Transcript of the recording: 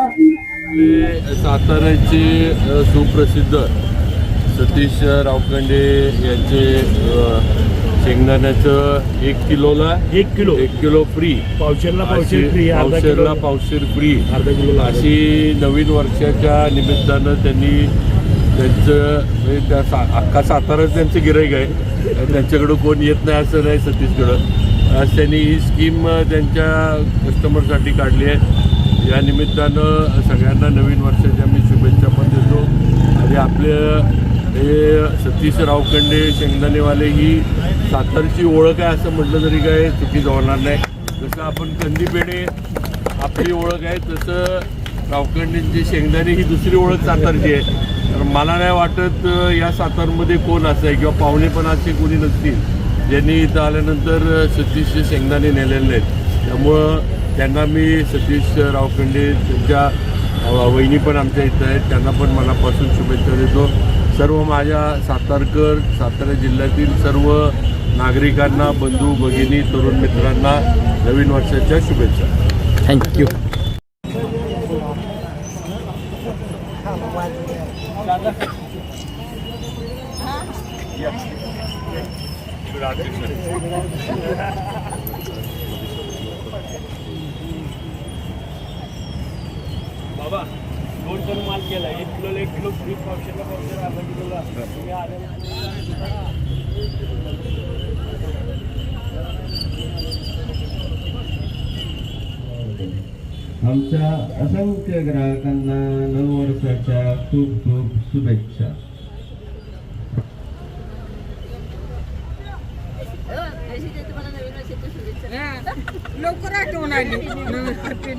आपले साताऱ्याचे सुप्रसिद्ध सतीश रावकंडे यांचे शेंगदाण्याचं एक किलोला एक किलो. एक किलो फ्री पावशेरला पावशेर फ्री अर्धा पावशेरला किलो. पावशेर फ्री अर्धा किलो अशी नवीन वर्षाच्या निमित्तानं त्यांनी त्यांचं म्हणजे त्या सा अख्खा साताराच त्यांचं गिराईक आहे. त्यांच्याकडं कोण येत नाही असं नाही सतीशकडं. आज त्यांनी ही स्कीम त्यांच्या कस्टमरसाठी काढली आहे. या निमित्तानं सगळ्यांना नवीन वर्षाच्या मी शुभेच्छा पण देतो. आणि आपले हे सतीश रावकंडे शेंगदाणेवाले ही सातारची ओळख आहे असं म्हटलं तरी काय चुकीचं होणार नाही. जसं आपण कंदीपेढे आपली ओळख आहे तसं रावखंडेंची शेंगदाणे ही दुसरी ओळख सातारची आहे. तर मला नाही वाटत या सातारमध्ये कोण असं आहे किंवा पाहुणे पण असे कोणी नसतील. ज्यांनी इथं आल्यानंतर अं, सतीशचे शेंगदाणे नेलेले नाहीत त्यामुळं त्यांना मी सतीश रावकंडे त्यांच्या वहिनी पण आमच्या इथं आहेत. त्यांना पण मनापासून शुभेच्छा देतो. सर्व माझ्या सातारकर सातारा जिल्ह्यातील सर्व नागरिकांना बंधू भगिनी तरुण मित्रांना नवीन वर्षाच्या शुभेच्छा. थँक्यू बाबा दोन टन माल केला एक किलो एक किलो फ्री पावशेरला पावशेर अर्धा किलोला तुम्ही आमच्या असंख्य ग्राहकांना नऊ वर्षाच्या खूप खूप शुभेच्छा. लवकर आठवण आली. नवीन हॅपी